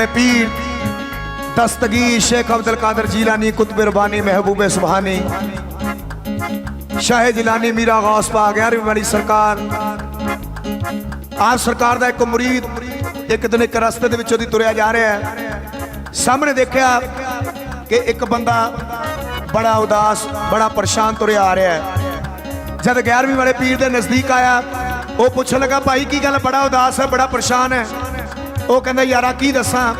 ਦੇ ਪੀਰ, ਦਸਤਗੀਰ ਸ਼ੇਖ ਅਬਦੁਲ ਕਾਦਰ ਜੀਲਾਨੀ, ਕੁਤਬ ਰਬਾਨੀ, ਮਹਿਬੂਬ ਸੁਭਾਨੀ, ਸ਼ਾਹ ਜਿਲਾਨੀ, ਮੀਰਾ ਗੌਸ ਪਾ 11ਵੀਂ ਵਾਲੀ ਸਰਕਾਰ। ਆਪ ਸਰਕਾਰ ਦਾ ਇੱਕ ਮੁਰੀਦ, ਇੱਕ ਦਿਨ ਇੱਕ ਰਸਤੇ ਦੇ ਵਿੱਚੋਂ ਦੀ ਤੁਰਿਆ ਜਾ ਰਿਹਾ ਹੈ। ਸਾਹਮਣੇ ਦੇਖਿਆ ਕਿ ਇੱਕ ਬੰਦਾ ਬੜਾ ਉਦਾਸ, ਬੜਾ ਪਰੇਸ਼ਾਨ ਤੁਰਿਆ ਆ ਰਿਹਾ ਹੈ। ਜਦ 11ਵੀਂ ਵਾਲੇ ਪੀਰ ਦੇ ਨਜ਼ਦੀਕ ਆਇਆ, ਉਹ ਪੁੱਛਣ ਲੱਗਾ, ਭਾਈ, ਕੀ ਗੱਲ? ਬੜਾ ਉਦਾਸ ਹੈ, ਬੜਾ ਪਰੇਸ਼ਾਨ ਹੈ। ਉਹ ਕਹਿੰਦਾ, ਯਾਰਾ ਕੀ ਦੱਸਾਂ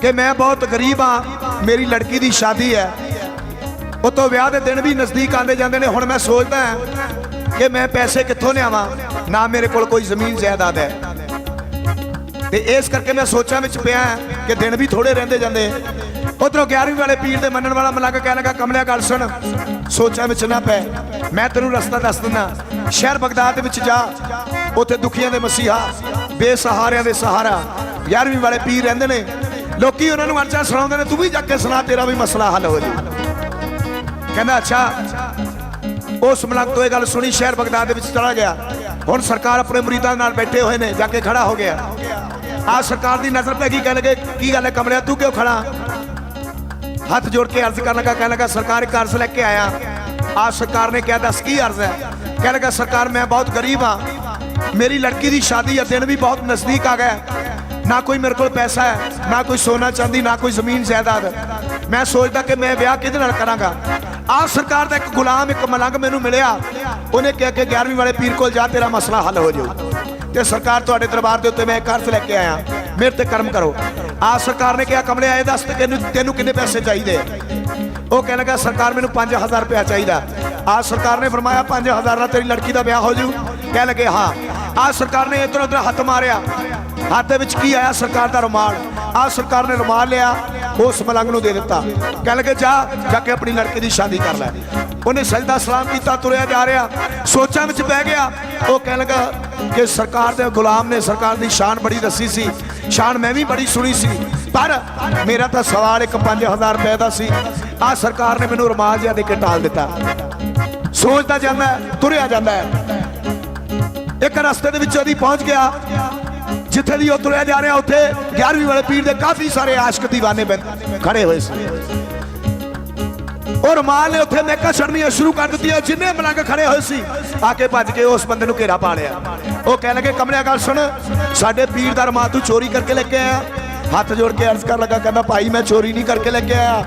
ਕਿ ਮੈਂ ਬਹੁਤ ਗਰੀਬ ਆ, ਮੇਰੀ ਲੜਕੀ ਦੀ ਸ਼ਾਦੀ ਹੈ। ਉਹ ਤੋਂ ਵਿਆਹ ਦੇ ਦਿਨ ਵੀ ਨਜ਼ਦੀਕ ਆਉਂਦੇ ਜਾਂਦੇ ਨੇ, ਹੁਣ ਮੈਂ ਸੋਚਦਾ ਕਿ ਮੈਂ ਪੈਸੇ ਕਿੱਥੋਂ ਲਿਆਵਾਂ, ਨਾ ਮੇਰੇ ਕੋਲ ਕੋਈ ਜ਼ਮੀਨ ਜਾਇਦਾਦ ਹੈ। ਤੇ ਇਸ ਕਰਕੇ ਮੈਂ ਸੋਚਾਂ ਵਿੱਚ ਪਿਆ ਕਿ ਦਿਨ ਵੀ ਥੋੜੇ ਰਹਿੰਦੇ ਜਾਂਦੇ। ਉਧਰੋਂ 11ਵੀਂ ਵਾਲੇ ਪੀਰ ਦੇ ਮੰਨਣ ਵਾਲਾ ਮਲੰਗ ਕਹਿਣ ਲੱਗਾ, ਕਮਲਿਆ, ਗੱਲ ਸੁਣ, ਸੋਚਾਂ ਵਿੱਚ ਨਾ ਪੈ। ਮੈਂ ਤੈਨੂੰ ਰਸਤਾ ਦੱਸ ਦਿੰਦਾ, ਸ਼ਹਿਰ ਬਗਦਾਦ ਦੇ ਵਿੱਚ ਜਾ, ਉੱਥੇ ਦੁਖੀਆਂ ਦੇ ਮਸੀਹਾ ਬੇਸਹਾਰਿਆਂ ਦੇ ਸਹਾਰਾ। 11ਵੀਂ ਵਾਲੇ ਪੀਰ ਰਹਿੰਦੇ ਨੇ। ਲੋਕੀ ਉਹਨਾਂ ਨੂੰ ਅਰਜ਼ਾ ਸੁਣਾਉਂਦੇ ਨੇ, ਤੂੰ ਵੀ ਜਾ ਕੇ ਸੁਣਾ, ਤੇਰਾ ਵੀ ਮਸਲਾ ਹੱਲ ਹੋ ਜਾਊ ਕਹਿੰਦਾ, ਅੱਛਾ, ਉਸ ਮਲੰਗ ਤੋਂ ਇਹ ਗੱਲ ਸੁਣੀ, ਸ਼ਹਿਰ ਬਗਦਾਦ ਦੇ ਵਿੱਚ ਚਲਾ ਗਿਆ। ਹੁਣ ਸਰਕਾਰ ਆਪਣੇ ਮੁਰੀਦਾਂ ਨਾਲ ਬੈਠੇ ਹੋਏ ਨੇ, ਜਾ ਕੇ ਖੜਾ ਹੋ ਗਿਆ। ਆ ਸਰਕਾਰ ਦੀ ਨਜ਼ਰ ਪੈ ਗਈ ਕਹਿ ਲਗੇ, ਕੀ ਗੱਲ ਹੈ ਕਮਲਿਆ, ਤੂੰ ਕਿਉਂ ਖੜਾ? ਹੱਥ ਜੋੜ ਕੇ ਅਰਜ਼ ਕਰਨ ਲੱਗਾ ਕਹਿ ਲਗਾ, ਸਰਕਾਰ ਇੱਕ ਅਰਜ਼ ਲੈ ਕੇ ਆਇਆ। ਆ ਸਰਕਾਰ ਨੇ ਕਿਹਾ, ਦੱਸ ਕੀ ਅਰਜ਼ ਹੈ? ਕਹਿ ਲਗਾ, ਸਰਕਾਰ, ਮੈਂ ਬਹੁਤ ਗਰੀਬ ਆ ਮੇਰੀ ਲੜਕੀ ਦੀ ਸ਼ਾਦੀ ਆ, ਦਿਨ ਵੀ ਬਹੁਤ ਨਜ਼ਦੀਕ ਆ ਗਿਆ। ਨਾ ਕੋਈ ਮੇਰੇ ਕੋਲ ਪੈਸਾ ਹੈ, ਨਾ ਕੋਈ ਸੋਨਾ ਚਾਂਦੀ, ਨਾ ਕੋਈ ਜ਼ਮੀਨ ਜਾਇਦਾਦ। ਮੈਂ ਸੋਚਦਾ ਕਿ ਮੈਂ ਵਿਆਹ ਕਿਹਦੇ ਨਾਲ ਕਰਾਂਗਾ। ਆ ਸਰਕਾਰ ਦਾ ਇੱਕ ਗੁਲਾਮ, ਇੱਕ ਮਲੰਗ ਮੈਨੂੰ ਮਿਲਿਆ। ਉਹਨੇ ਕਿਹਾ ਕਿ 11ਵੀਂ ਵਾਲੇ ਪੀਰ ਕੋਲ ਜਾ, ਤੇਰਾ ਮਸਲਾ ਹੱਲ ਹੋ ਜਾਊ। ਤੇ ਸਰਕਾਰ ਤੁਹਾਡੇ ਦਰਬਾਰ ਦੇ ਉੱਤੇ ਮੈਂ ਇੱਕ ਅਰਜ਼ ਲੈ ਕੇ ਆਇਆ। ਮੇਰੇ ਤੇ ਕਰਮ ਕਰੋ। ਆ ਸਰਕਾਰ ਨੇ ਕਿਹਾ, ਕਮਲੇ ਆਏ, ਦੱਸ ਤੈਨੂੰ ਤੈਨੂੰ ਕਿੰਨੇ ਪੈਸੇ ਚਾਹੀਦੇ? ਉਹ ਕਹਿਣ ਲੱਗਾ, ਸਰਕਾਰ ਮੈਨੂੰ 5000 ਰੁਪਇਆ ਚਾਹੀਦਾ। ਆ ਸਰਕਾਰ ਨੇ ਫਰਮਾਇਆ 5000 ਨਾਲ ਤੇਰੀ ਲੜਕੀ ਦਾ ਵਿਆਹ ਹੋ ਜੂ ਕਹਿ ਲਗੇ, ਹਾਂ। ਆ ਸਰਕਾਰ ਨੇ ਇਧਰ ਉਧਰ ਹੱਥ ਮਾਰਿਆ। ਹੱਥ ਦੇ ਵਿੱਚ ਕੀ ਆਇਆ? ਸਰਕਾਰ ਦਾ ਰੁਮਾਲ। ਆ ਸਰਕਾਰ ਨੇ ਰੁਮਾਲ ਲਿਆ, ਉਸ ਮਲੰਗ ਨੂੰ ਦੇ ਦਿੱਤਾ। ਕਹਿ ਲਗੇ, ਜਾ ਜਾ ਕੇ ਆਪਣੀ ਲੜਕੀ ਦੀ ਸ਼ਾਦੀ ਕਰ ਲੈ। ਉਹਨੇ ਸਜਦਾ ਸਲਾਮ ਕੀਤਾ, ਤੁਰਿਆ ਜਾ ਰਿਹਾ। ਸੋਚਾਂ ਵਿੱਚ ਬਹਿ ਗਿਆ। ਉਹ ਕਹਿ ਲਗਾ ਕਿ ਸਰਕਾਰ ਦੇ ਗੁਲਾਮ ਨੇ ਸਰਕਾਰ ਦੀ ਸ਼ਾਨ ਬੜੀ ਦੱਸੀ ਸੀ। ਸ਼ਾਨ ਮੈਂ ਵੀ ਬੜੀ ਸੁਣੀ ਸੀ। ਪਰ ਮੇਰਾ ਤਾਂ ਸਵਾਲ ਇੱਕ 5000 ਰੁਪਏ ਦਾ ਸੀ। ਆ ਸਰਕਾਰ ਨੇ ਮੈਨੂੰ ਰੁਮਾਲ ਜਿਹਾ ਦੇ ਕੇ ਟਾਲ ਦਿੱਤਾ। ਸੋਚਦਾ ਜਾਂਦਾ, ਤੁਰਿਆ ਜਾਂਦਾ। ਹੈ ਇੱਕ ਰਸਤੇ ਦੇ ਵਿੱਚ ਉਹਦੀ ਪਹੁੰਚ ਗਿਆ, ਜਿੱਥੇ ਦੀ ਉਹ ਤੁਰਿਆ ਜਾ ਰਿਹਾ, ਉੱਥੇ 11ਵੀਂ ਵਾਲੇ ਪੀਰ ਦੇ ਕਾਫੀ ਸਾਰੇ ਆਸ਼ਕ دیਵਾਨੇ ਬੈਠ- ਖੜੇ ਹੋਏ ਸੀ। ਔਰ ਮਾਲ ਨੇ ਉੱਥੇ ਨੇਕਾ ਛੜਨੀਆਂ ਸ਼ੁਰੂ ਕਰ ਦਿੱਤੀਆਂ, ਜਿੰਨੇ ਮਲੰਗ ਖੜੇ ਹੋਏ ਸੀ, ਆ ਕੇ ਭੱਜ ਕੇ ਉਸ ਬੰਦੇ ਨੂੰ ਘੇਰਾ ਪਾ ਲਿਆ। ਉਹ ਕਹਿ ਲੱਗੇ, ਕਮਲਿਆ, ਗੱਲ ਸੁਣ, ਸਾਡੇ ਪੀਰ ਦਾ ਰਮਾਲ ਤੂੰ ਚੋਰੀ ਕਰਕੇ ਲੈ ਕੇ ਆਇਆ। ਹੱਥ ਜੋੜ ਕੇ ਅਰਜ਼ ਕਰਨ ਲੱਗਾ ਕਹਿੰਦਾ ਭਾਈ, ਮੈਂ ਚੋਰੀ ਨਹੀਂ ਕਰਕੇ ਲੈ ਕੇ ਆਇਆ।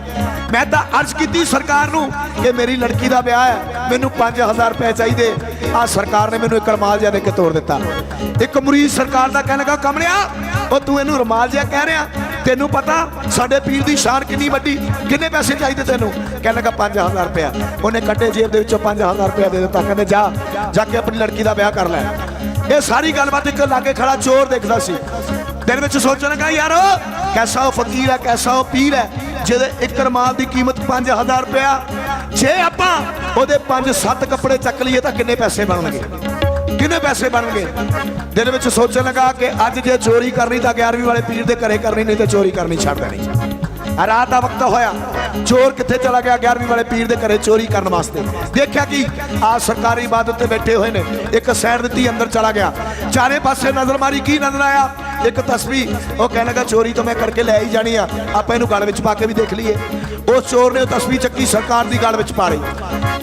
ਮੈਂ ਤਾਂ ਅਰਜ਼ ਕੀਤੀ ਸਰਕਾਰ ਨੂੰ ਕਿ ਮੇਰੀ ਲੜਕੀ ਦਾ ਵਿਆਹ ਹੈ, ਮੈਨੂੰ 5000 ਰੁਪਏ ਚਾਹੀਦੇ। ਆ ਸਰਕਾਰ ਨੇ ਮੈਨੂੰ ਇੱਕ ਰਮਾਲ ਜਿਹਾ ਦੇ ਕੇ ਤੋੜ ਦਿੱਤਾ। ਇੱਕ ਮੁਰੀਦ ਸਰਕਾਰ ਦਾ ਕਹਿਣ ਲੱਗਾ, ਕਮਲਿਆ, ਉਹ ਤੂੰ ਇਹਨੂੰ ਰਮਾਲ ਜਿਹਾ ਕਹਿ ਰਿਹਾ? ਤੈਨੂੰ ਪਤਾ, ਸਾਡੇ ਪੀਰ ਦੀ ਸ਼ਾਨ ਕਿੰਨੀ ਵੱਡੀ, ਕਿੰਨੇ ਪੈਸੇ ਚਾਹੀਦੇ ਤੈਨੂੰ? ਕਹਿਣ ਲੱਗਾ 5000 ਰੁਪਇਆ। ਉਹਨੇ ਕੱਟੇ ਜੇਬ ਦੇ ਵਿੱਚੋਂ 5000 ਰੁਪਇਆ ਦੇ ਦਿੱਤਾ, ਕਹਿੰਦੇ, ਜਾ ਜਾ ਕੇ ਆਪਣੀ ਲੜਕੀ ਦਾ ਵਿਆਹ ਕਰ ਲੈ। ਇਹ ਸਾਰੀ ਗੱਲਬਾਤ ਇੱਕ ਲਾਗੇ ਖੜਾ ਚੋਰ ਦੇਖਦਾ ਸੀ। ਦਿਲ ਵਿੱਚ ਸੋਚਣ ਲੱਗਾ, ਯਾਰ, ਕੈਸਾ ਉਹ ਫਕੀਰ ਹੈ ਕੈਸਾ ਉਹ ਪੀਰ ਹੈ ਜਿਹਦੇ ਇੱਕ ਰਮਾਲ ਦੀ ਕੀਮਤ 5000 ਰੁਪਇਆ ਜੇ ਆਪਾਂ ਉਹਦੇ 5-7 ਕੱਪੜੇ ਚੱਕ ਲਈਏ ਤਾਂ ਕਿੰਨੇ ਪੈਸੇ ਬਣਨਗੇ? ਕਿੰਨੇ ਪੈਸੇ ਬਣਨਗੇ? ਦਿਲ ਵਿੱਚ ਸੋਚਣ ਲੱਗਾ ਕਿ ਅੱਜ ਜੇ ਚੋਰੀ ਕਰਨੀ ਤਾਂ 11ਵੀਂ ਵਾਲੇ ਪੀਰ ਦੇ ਘਰੇ ਕਰਨੀ, ਨਹੀਂ ਤੇ ਚੋਰੀ ਕਰਨੀ ਛੱਡ ਦੇਣੀ। ਰਾਤ ਦਾ ਵਕਤ ਹੋਇਆ, ਚੋਰ ਕਿੱਥੇ ਚਲਾ ਗਿਆ 11ਵੀਂ ਵਾਲੇ ਪੀਰ ਦੇ ਘਰੇ ਚੋਰੀ ਕਰਨ ਵਾਸਤੇ? ਦੇਖਿਆ ਕਿ ਆ ਸਰਕਾਰੀ ਇਬਾਦਤ ਤੇ ਬੈਠੇ ਹੋਏ ਨੇ, ਇੱਕ ਸਾਈਡ ਦਿੱਤੀ, ਅੰਦਰ ਚਲਾ ਗਿਆ। ਚਾਰੇ ਪਾਸੇ ਨਜ਼ਰ ਮਾਰੀ, ਕੀ ਨਜ਼ਰ ਆਇਆ? ਇੱਕ ਤਸਵੀਰ, ਉਹ ਕਹਿਣ ਲੱਗਾ ਚੋਰੀ ਤਾਂ ਮੈਂ ਕਰਕੇ ਲੈ ਹੀ ਜਾਣੀ ਆ। ਆਪਾਂ ਇਹਨੂੰ ਗਲ ਵਿੱਚ ਪਾ ਕੇ ਵੀ ਦੇਖ ਲਈਏ। ਉਸ ਚੋਰ ਨੇ ਉਹ ਤਸਵੀਰ ਚੱਕੀ, ਸਰਕਾਰ ਦੀ ਗਲ ਵਿੱਚ ਪਾ ਲਈ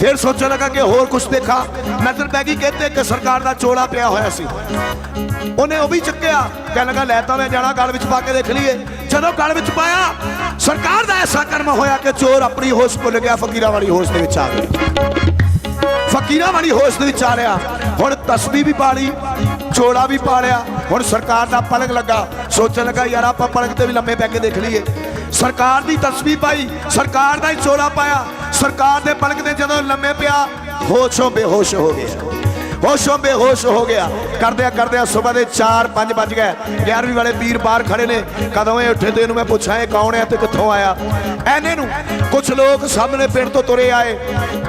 ਫਿਰ ਸੋਚਣ ਲੱਗਾ ਕਿ ਹੋਰ ਕੁਝ ਦੇਖਾ। ਨਜ਼ਰ ਪੈ ਗਈ, ਕਹਿੰਦੇ ਕਿ ਸਰਕਾਰ ਦਾ ਚੋਲਾ ਪਿਆ ਹੋਇਆ ਸੀ। ਉਹਨੇ ਉਹ ਵੀ ਚੱਕਿਆ। ਕਹਿਣ ਲੱਗਾ, ਲੈ ਤਾਂ ਮੈਂ ਜਾਣਾ, ਗਲ ਵਿੱਚ ਪਾ ਕੇ ਦੇਖ ਲਈਏ। ਜਦੋਂ ਗਲ ਵਿੱਚ ਪਾਇਆ, ਸਰਕਾਰ ਦਾ ਐਸਾ ਕਰਮ ਹੋਇਆ ਕਿ ਚੋਰ ਆਪਣੀ ਹੋਸ਼ ਭੁੱਲ ਗਿਆ ਫਕੀਰਾਂ ਵਾਲੀ ਹੋਸ਼ ਦੇ ਵਿੱਚ ਆ ਗਿਆ। ਫਕੀਰਾਂ ਵਾਲੀ ਹੋਸ਼ ਦੇ ਵਿੱਚ ਆ ਰਿਹਾ। ਹੁਣ ਤਸਬੀਹ ਵੀ ਪਾ ਲਈ ਚੋਲਾ ਵੀ ਪਾ ਲਿਆ ਹੁਣ ਸਰਕਾਰ ਦਾ ਪਲਕ ਲੱਗਾ। ਸੋਚਣ ਲੱਗਾ, ਯਾਰ ਆਪਾਂ ਪਲਕ ਤੇ ਵੀ ਲੰਮੇ ਪੈ ਕੇ ਦੇਖ ਲਈਏ। ਸਰਕਾਰ ਦੀ ਤਸਬੀਹ ਪਾਈ, ਸਰਕਾਰ ਦਾ ਹੀ ਚੋਲਾ ਪਾਇਆ। ਸਰਕਾਰ ਦੇ ਪਲਕ ਤੇ ਜਦੋਂ ਲੰਮੇ ਪਿਆ ਹੋਸ਼ੋਂ ਬੇਹੋਸ਼ ਹੋ ਗਿਆ ਹੋਸ਼ੋਂ ਬੇਹੋਸ਼ ਹੋ ਗਿਆ। ਕਰਦਿਆਂ ਕਰਦਿਆਂ ਸਵੇਰ ਦੇ 4 5 ਵੱਜ ਗਏ। 11ਵੀਂ ਵਾਲੇ ਵੀਰ ਬਾਹਰ ਖੜੇ ਨੇ। ਕਦੋਂ ਇਹ ਉੱਠੇ ਤੇ ਇਹਨੂੰ ਮੈਂ ਪੁੱਛਾਂ, ਇਹ ਕੌਣ ਹੈ ਤੇ ਕਿੱਥੋਂ ਆਇਆ? ਐਨੇ ਨੂੰ ਕੁਝ ਲੋਕ ਸਾਹਮਣੇ ਪਿੰਡ ਤੋਂ ਤੁਰੇ ਆਏ।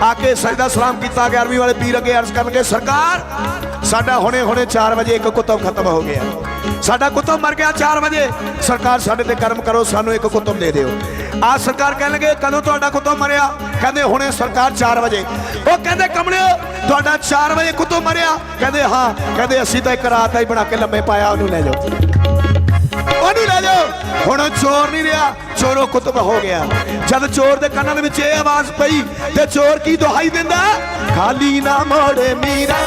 ਆ ਕੇ ਸਜਦਾ ਸਲਾਮ ਕੀਤਾ। 11ਵੀਂ ਵਾਲੇ ਵੀਰ ਅੱਗੇ ਅਰਜ਼ ਕਰਨਗੇ, ਸਰਕਾਰ, ਸਾਡਾ ਹੁਣੇ ਹੁਣੇ 4 ਵਜੇ ਇੱਕ ਕੁਤਬ ਖਤਮ ਹੋ ਗਿਆ। ਸਾਡਾ ਕੁਤਬ ਮਰ ਗਿਆ 4 ਵਜੇ। ਸਰਕਾਰ ਸਾਡੇ ਤੇ ਕਰਮ ਕਰੋ, ਸਾਨੂੰ ਇੱਕ ਕੁਤਬ ਦੇ ਦਿਓ। ਆ ਸਰਕਾਰ ਕਹਿਣਗੇ, ਕਦੋਂ ਤੁਹਾਡਾ ਕੁਤਬ ਮਰਿਆ? ਕਹਿੰਦੇ ਹੁਣੇ ਸਰਕਾਰ 4 ਵਜੇ। ਉਹ ਕਹਿੰਦੇ ਕਮਲਿਓ, ਤੁਹਾਡਾ 4 ਵਜੇ ਕੁਤਬ ਮਰਿਆ। ਕਹਿੰਦੇ ਹਾਂ, ਕਹਿੰਦੇ ਅਸੀਂ ਤਾਂ ਇੱਕ ਰਾਤ ਹੀ ਬਣਾ ਕੇ ਲੰਮੇ ਪਾਇਆ, ਉਹਨੂੰ ਲੈ ਜਾਓ। ਉਹਨੂੰ ਲੈ ਜਾਓ। ਹੁਣ ਚੋਰ ਨਹੀਂ ਰਿਹਾ, ਚੋਰੋ ਕੁਤਬ ਹੋ ਗਿਆ। ਜਦ ਚੋਰ ਦੇ ਕੰਨਾਂ ਦੇ ਵਿੱਚ ਇਹ ਆਵਾਜ਼ ਪਈ, ਤੇ ਚੋਰ ਕੀ ਦੁਹਾਈ ਦਿੰਦਾ? ਖਾਲੀ ਨਾ ਮੋੜੇ ਮੀਰਾ,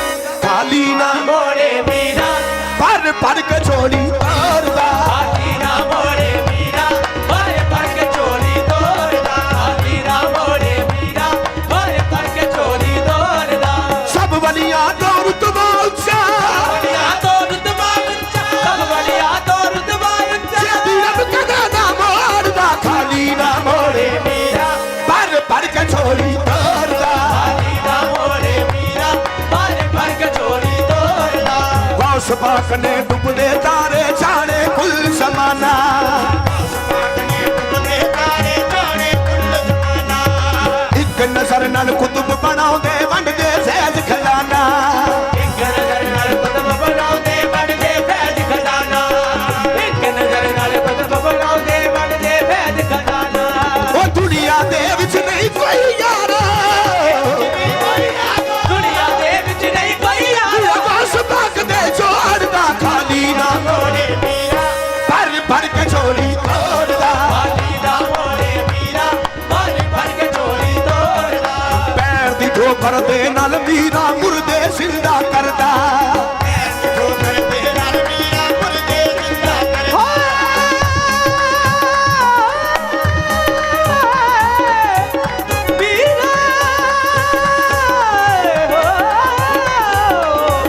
ਖਾਲੀ ਨਾ ਮੋੜੇ ਮੀਰਾ। ਪਰ ਪਰ ਕੇ ਝੋਲੀ ਤੋਰਦਾ ਗੌਸ ਨੇ ਡੁੱਬਦੇ ਤਾਰੇ ਜਾਣੇ ਕੁੱਲ ਸਮਾਨਾ ਇੱਕ ਨਜ਼ਰ ਨਾਲ ਕੁਤਬ ਬਣਾਉਂਦੇ ਵੰਡ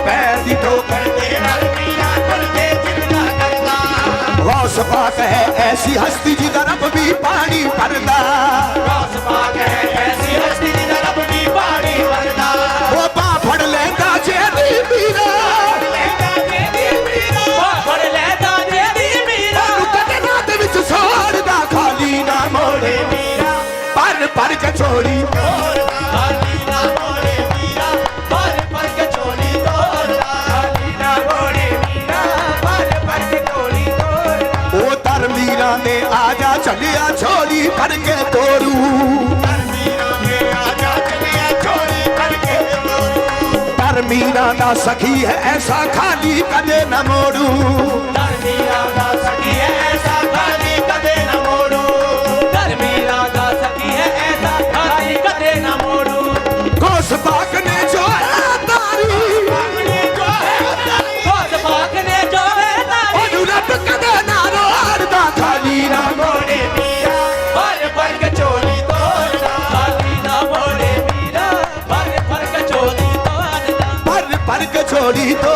ਪੈਰ ਦੀ ਠੋਕਰ ਦੇ ਨਾਲ ਮੀਰਾ ਮੁਰਦੇ ਜ਼ਿੰਦਾ ਕਰਦਾ। ਪੈਰ ਦੀ ਠੋਕਰ ਨੇ ਆ ਜਾ ਚੱਲਿਆ ਝੋਲੀ ਫੜ ਕੇ ਤੋਰੂ ਪਰ ਮੀਰਾ ਦਾ ਸਖੀ ਹੈ ਐਸਾ ਖਾਲੀ ਕਦੇ ਨਾ ਮੋੜੂ। ਨਾ